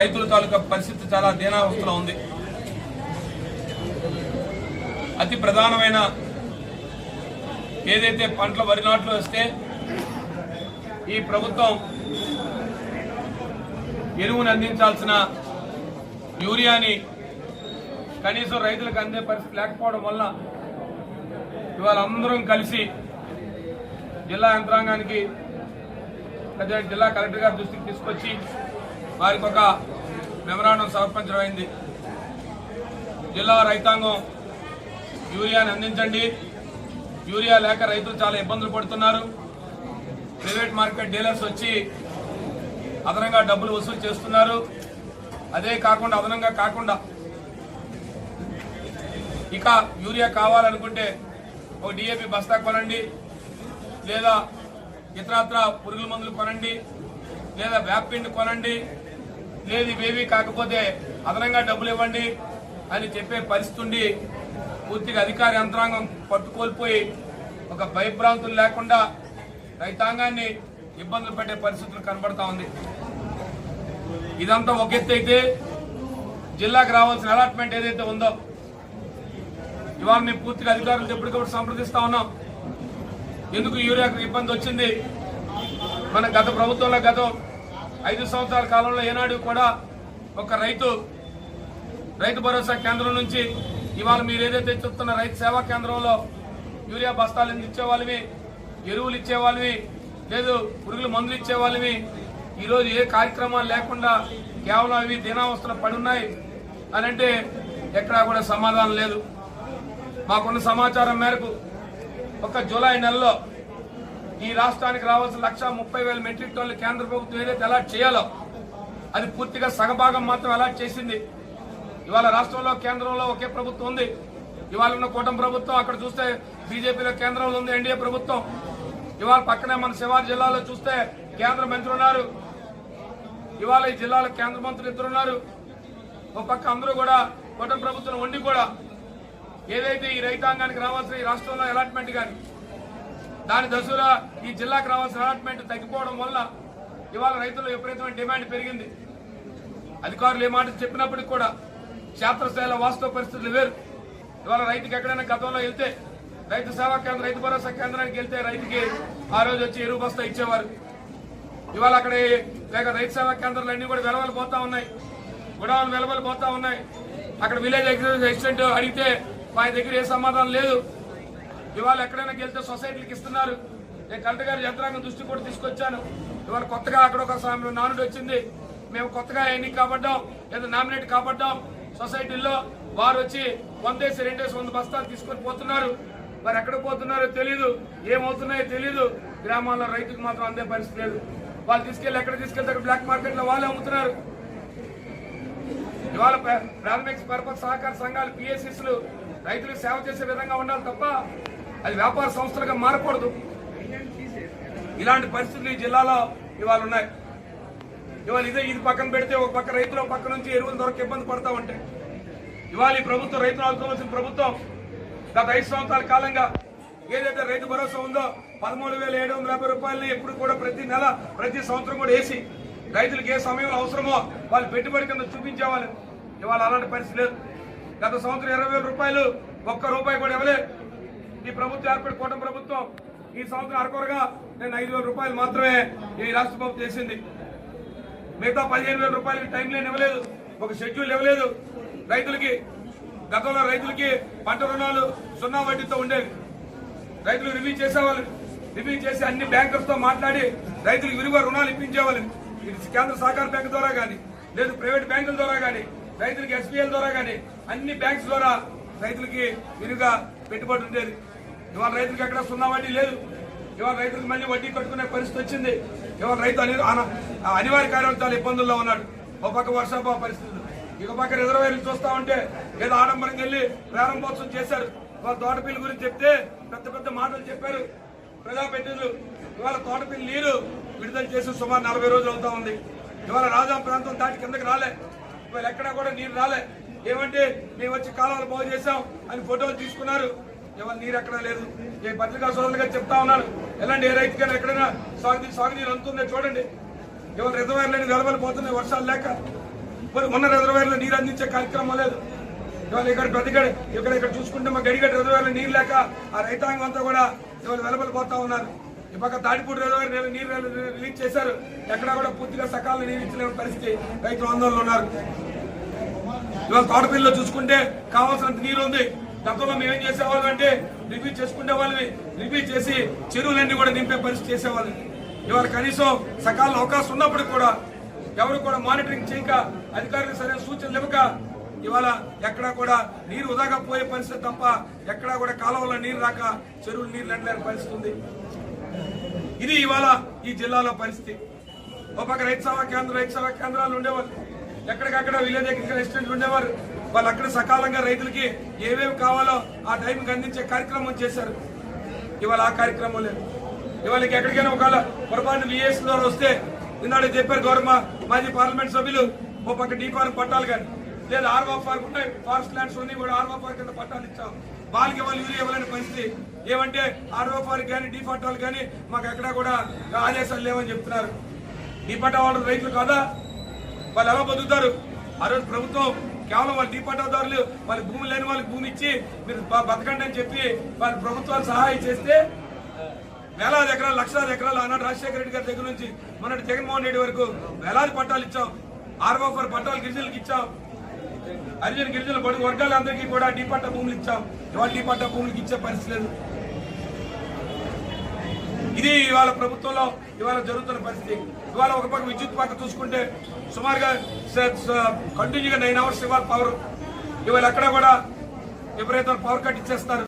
రైతుల తాలూకా పరిస్థితి చాలా దీనావస్థలో ఉంది. అతి ప్రధానమైన ఏదైతే పంటల వరి నాట్లు వస్తే ఈ ప్రభుత్వం ఎరువును అందించాల్సిన యూరియాని కనీసం రైతులకు అందే పరిస్థితి లేకపోవడం వల్ల ఇవాళ అందరం కలిసి జిల్లా యంత్రాంగానికి పెద్ద జిల్లా కలెక్టర్ గారి దృష్టికి తీసుకొచ్చి వారికి ఒక మెమరాండం సమర్పించడం అయింది జిల్లా రైతాంగం యూరియాని అందించండి. యూరియా లేక రైతులు చాలా ఇబ్బందులు పడుతున్నారు. ప్రైవేట్ మార్కెట్ డీలర్స్ వచ్చి అదనంగా డబ్బులు వసూలు చేస్తున్నారు. అదే కాకుండా అదనంగా కాకుండా ఇక యూరియా కావాలనుకుంటే ఒక డిఏపి బస్తా కొనండి. లేదా ఇతరత్ర పురుగుల మందులు కొనండి. లేదా వ్యాపిండి కొనండి. లేదు ఇవేవి కాకపోతే అదనంగా డబ్బులు ఇవ్వండి అని చెప్పే పరిస్థితి పూర్తిగా అధికార యంత్రాంగం పట్టుకోల్పోయి ఒక భయభ్రాంతులు లేకుండా రైతాంగాన్ని ఇబ్బందులు పెట్టే పరిస్థితులు కనబడతా ఉంది. ఇదంతా ఒక ఎత్తు అయితే జిల్లాకు రావాల్సిన అలాట్మెంట్ ఏదైతే ఉందో ఇవాళ మేము పూర్తిగా అధికారులు ఎప్పటికప్పుడు సంప్రదిస్తా ఉన్నాం. ఎందుకు యూరియాకు ఇబ్బంది వచ్చింది? మన గత ప్రభుత్వంలో గత ఐదు సంవత్సరాల కాలంలో ఏనాడు కూడా ఒక రైతు రైతు భరోసా కేంద్రం నుంచి ఇవాళ మీరు ఏదైతే చెప్తున్న రైతు సేవా కేంద్రంలో యూరియా బస్తాలు ఇచ్చేవాళ్ళవి ఎరువులు ఇచ్చేవాళ్ళవి లేదు పురుగుల మందులు ఇచ్చేవాళ్ళవి ఈరోజు ఏ కార్యక్రమాలు లేకుండా కేవలం అవి దినావస్థలు పడి ఉన్నాయి అని అంటే ఎక్కడా కూడా సమాధానం లేదు. మాకున్న సమాచారం మేరకు ఒక జూలై నెలలో ఈ రాష్ట్రానికి రావాల్సిన లక్ష ముప్పై వేల మెట్రిక్ టన్నులు కేంద్ర ప్రభుత్వం ఏదైతే అలాట్ చేయాలో అది పూర్తిగా సగభాగం మాత్రం అలాట్ చేసింది. ఇవాళ రాష్ట్రంలో కేంద్రంలో ఒకే ప్రభుత్వం ఉంది. ఇవాళ ఉన్న కూటమి ప్రభుత్వం అక్కడ చూస్తే బీజేపీలో కేంద్రంలో ఉంది ఎన్డీఏ ప్రభుత్వం. ఇవాళ పక్కనే మన శివారు జిల్లాలో చూస్తే కేంద్ర మంత్రి ఉన్నారు. ఇవాళ ఈ జిల్లాలో కేంద్ర మంత్రులు ఇద్దరు ఉన్నారు. ఒక పక్క అందరూ కూడా కూటమి ప్రభుత్వం ఉండి కూడా ఏదైతే ఈ రైతాంగానికి రావాల్సిన ఈ రాష్ట్రంలో అలాట్మెంట్ కానీ దాని దశలో ఈ జిల్లాకు రావాల్సిన అలాట్మెంట్ తగ్గిపోవడం వల్ల ఇవాళ రైతుల్లో విపరీతమైన డిమాండ్ పెరిగింది. అధికారులు ఏ మాట చెప్పినప్పటికి కూడా క్షేత్రస్థాయిలో వాస్తవ పరిస్థితులు వేరు. ఇవాళ రైతుకి ఎక్కడైనా గతంలో వెళ్తే రైతు సేవా కేంద్రం రైతు భరోసా కేంద్రానికి వెళ్తే రైతుకి ఆ రోజు వచ్చి ఎరువు బస్తా ఇచ్చేవారు. ఇవాళ అక్కడ లేక రైతు సేవా కేంద్రాలు అన్ని కూడా వెలవలు పోతా ఉన్నాయి. గుడాలు వెలవలు పోతా ఉన్నాయి. అక్కడ విలేజ్ అసిస్టెంట్ అడిగితే మా దగ్గర ఏ సమాధానం లేదు. ఇవాళ ఎక్కడైనా వెళ్తే సొసైటీలకు ఇస్తున్నారు. నేను కలెక్టర్ గారి యంత్రాంగం దృష్టి కూడా తీసుకొచ్చాను. ఇవాళ కొత్తగా అక్కడ ఒక నానుడు వచ్చింది. మేము కొత్తగా ఎన్నిక కాబడ్డాం లేదా నామినేట్ కాబడ్డాం సొసైటీల్లో వారు వచ్చి వందేసి రెండేసి వంద బస్తాలు తీసుకొని పోతున్నారు. మరి ఎక్కడ పోతున్నారో తెలీదు ఏమవుతున్నాయో తెలీదు. గ్రామాల్లో రైతుకు మాత్రం అందే పరిస్థితి లేదు. వాళ్ళు తీసుకెళ్ళి ఎక్కడ తీసుకెళ్తే బ్లాక్ మార్కెట్లో వాళ్ళే అమ్ముతున్నారు. ఇవాళ ప్రాథమిక పరపతి సహకార సంఘాలు పిఎస్సిస్లు రైతులకు సేవ చేసే విధంగా ఉండాలి తప్ప అది వ్యాపార సంస్థలుగా మారకూడదు. ఇలాంటి పరిస్థితులు ఈ జిల్లాలో ఇవాళ ఉన్నాయి. ఇవాళ ఇదే ఇది పక్కన పెడితే ఒక పక్క రైతులు ఒక పక్క నుంచి ఎరువులు దొరక ఇబ్బంది పడతా ఉంటే. ఇవాళ ఈ ప్రభుత్వం రైతులు ఆదుకోవాల్సిన ప్రభుత్వం గత ఐదు సంవత్సరాల కాలంగా ఏదైతే రైతు భరోసా ఉందో పదమూడు వేల ఏడు వందల యాభై రూపాయలని ఎప్పుడు కూడా ప్రతి నెల ప్రతి సంవత్సరం కూడా వేసి రైతులకు ఏ సమయంలో అవసరమో వాళ్ళు పెట్టుబడి కింద చూపించేవాళ్ళు. ఇవాళ అలాంటి పరిస్థితి లేదు. గత సంవత్సరం ఇరవై వేల రూపాయలు ఒక్క రూపాయి కూడా ఇవ్వలేదు. ఈ ప్రభుత్వం ఏర్పడి కూటమి ప్రభుత్వం ఈ సంవత్సరం అరకొరగా నేను ఐదు వేల రూపాయలు మాత్రమే ఈ రాష్ట్ర ప్రభుత్వం చేసింది. మిగతా పదిహేను వేల రూపాయలకి టైం లేని ఇవ్వలేదు ఒక షెడ్యూల్ ఇవ్వలేదు. రైతులకి గతంలో రైతులకి పంట రుణాలు సున్నా వడ్డీతో ఉండేవి. రైతులు రివ్యూ చేసేవాళ్ళు రివ్యూ చేసి అన్ని బ్యాంకులతో మాట్లాడి రైతులకు విలువ రుణాలు ఇప్పించేవాళ్ళు. ఇది కేంద్ర సహకార బ్యాంకు ద్వారా కానీ లేదు ప్రైవేట్ బ్యాంకుల ద్వారా కానీ రైతులకి ఎస్బీఐల ద్వారా కానీ అన్ని బ్యాంక్స్ ద్వారా రైతులకి విలువగా పెట్టుబడి ఉండేది. ఇవాళ రైతులకు ఎక్కడ సున్నా వడ్డీ లేదు. ఇవాళ రైతులకు మళ్ళీ వడ్డీ కట్టుకునే పరిస్థితి వచ్చింది. ఇవాళ రైతు అని అనివార్య కార్యాలు ఇబ్బందుల్లో ఉన్నాడు ఒక పక్క వర్షాభావ పరిస్థితులు. ఇక పక్క రిజర్వేర్లు చూస్తా ఉంటే ఏదో ఆడంబరంగా వెళ్ళి ప్రారంభోత్సవం చేశారు. వాళ్ళ తోటపిల్లి గురించి చెప్తే పెద్ద పెద్ద మాటలు చెప్పారు. ప్రజాప్రతినిధులు ఇవాళ తోటపిల్లి నీరు విడుదల చేసి సుమారు నలభై రోజులు అవుతా ఉంది. ఇవాళ రాజా ప్రాంతం దాటి కిందకి రాలే. ఇవాళ ఎక్కడా కూడా నీరు రాలే. ఏమంటే మేము వచ్చి కాలాలు బాగు చేశాం అని ఫోటోలు తీసుకున్నారు. ఎవరు నీరు ఎక్కడ లేదు? ఏ పత్రికా సోదరులుగా చెప్తా ఉన్నాను. ఎలాంటి ఏ రైతుకైనా ఎక్కడైనా సాగు సాగునీరు అందుతుందో చూడండి. ఎవరు రిజర్వాయర్లని వెలవలు పోతున్నాయి వర్షాలు లేక. మరి ఉన్న రిజర్వాయర్లో నీరు అందించే కార్యక్రమం లేదు. ఇవాళ ఇక్కడ ప్రతిగడ ఇక్కడ ఇక్కడ చూసుకుంటే మా గడిగడ్డ రిజర్వాయర్లో నీరు లేక ఆ రైతాంగం అంతా కూడా ఇవాళ వెలబలిపోతా ఉన్నారు. ఈ పక్క తాడిపూడి రిజర్వాయర్ నీరు రిలీజ్ చేశారు. ఎక్కడా కూడా పూర్తిగా సకాలంలో నీరు ఇచ్చలేని పరిస్థితి రైతులు ఆందోళనలో ఉన్నారు. ఇవాళ తోటపల్లిలో చూసుకుంటే కావాల్సినంత నీరు ఉంది. గతంలో మేమేం చేసేవాళ్ళం అంటే రివ్యూ చేసుకునే వాళ్ళని రివ్యూ చేసి చెరువులన్నీ కూడా నింపే పరిస్థితి చేసేవాళ్ళు. ఇవాళ కనీసం సకాలంలో అవకాశం ఉన్నప్పుడు కూడా ఎవరు కూడా మానిటరింగ్ చేయక అధికారులకు సరైన సూచనలు ఇవ్వక ఇవాళ ఎక్కడా కూడా నీరు వృధాగా పోయే పరిస్థితి తప్ప ఎక్కడా కూడా కాలువలో నీరు రాక చెరువులు నీరు ఎండలేని పరిస్థితి ఉంది. ఇది ఇవాళ ఈ జిల్లాలో పరిస్థితి. ఒక పక్క రైతు సభా కేంద్రం రైతు సభా కేంద్రాలు ఉండేవారు ఎక్కడికక్కడ విలేజ్ దగ్గర రెసిడెంట్లు ఉండేవారు. వాళ్ళు అక్కడ సకాలంగా రైతులకి ఏమేమి కావాలో ఆ టైంకి అందించే కార్యక్రమం చేశారు. ఇవాళ ఆ కార్యక్రమం లేదు. ఇవాళ ఎక్కడికైనా ఒకవేళ పొరపాటు విఎస్లో ద్వారా వస్తే నిన్నాడు చెప్పారు గౌరవ మాజీ పార్లమెంట్ సభ్యులు ఓ పక్క డీ పార్క్ పట్టాలు కానీ. లేదా ఆర్వా పార్క్ ఉన్నాయి ఫారెస్ట్ ల్యాండ్స్ ఉన్నాయి కూడా ఆర్వా పార్క్ కింద పట్టాలు ఇచ్చాం. వాళ్ళకి వాళ్ళు యూరియా ఇవ్వాలని పరిస్థితి. ఏమంటే ఆర్వా పార్క్ కానీ డీ పట్టాలు కానీ మాకు ఎక్కడా కూడా ఆదేశాలు లేవని చెప్తున్నారు. డీ పట్టా వాళ్ళు రైతులు కాదా? వాళ్ళు ఎలా బతుకుతారు? ఆ రోజు ప్రభుత్వం కేవలం వాళ్ళ డీపట్టాదారులు వాళ్ళ భూమి లేని వాళ్ళకి భూమి ఇచ్చి మీరు బతకండి అని చెప్పి వాళ్ళ ప్రభుత్వాలు సహాయం చేస్తే వేలాది ఎకరాలు లక్షలాది ఎకరాలు ఆనాడు రాజశేఖర రెడ్డి గారి దగ్గర నుంచి మొన్నటి జగన్మోహన్ రెడ్డి వరకు వేలాది పట్టాలు ఇచ్చాం. ఆర్వో పట్టాలు గిరిజనులకు ఇచ్చాం. హరిజన గిరిజన బడుగు వర్గాలందరికీ కూడా డీ పట్టా భూములు ఇచ్చాం. ఇవాళ డీ పట్టా భూములకు ఇచ్చే పరిస్థితి లేదు. ఇది ఇవాళ ప్రభుత్వంలో ఇవాళ జరుగుతున్న పరిస్థితి. ఇవాళ ఒక పక్క విద్యుత్ పక్క చూసుకుంటే సుమారుగా కంటిన్యూగా నైన్ అవర్స్ ఇవాళ పవర్ ఇవాళ ఎక్కడ కూడా విపరీతమైన పవర్ కట్ ఇచ్చేస్తారు.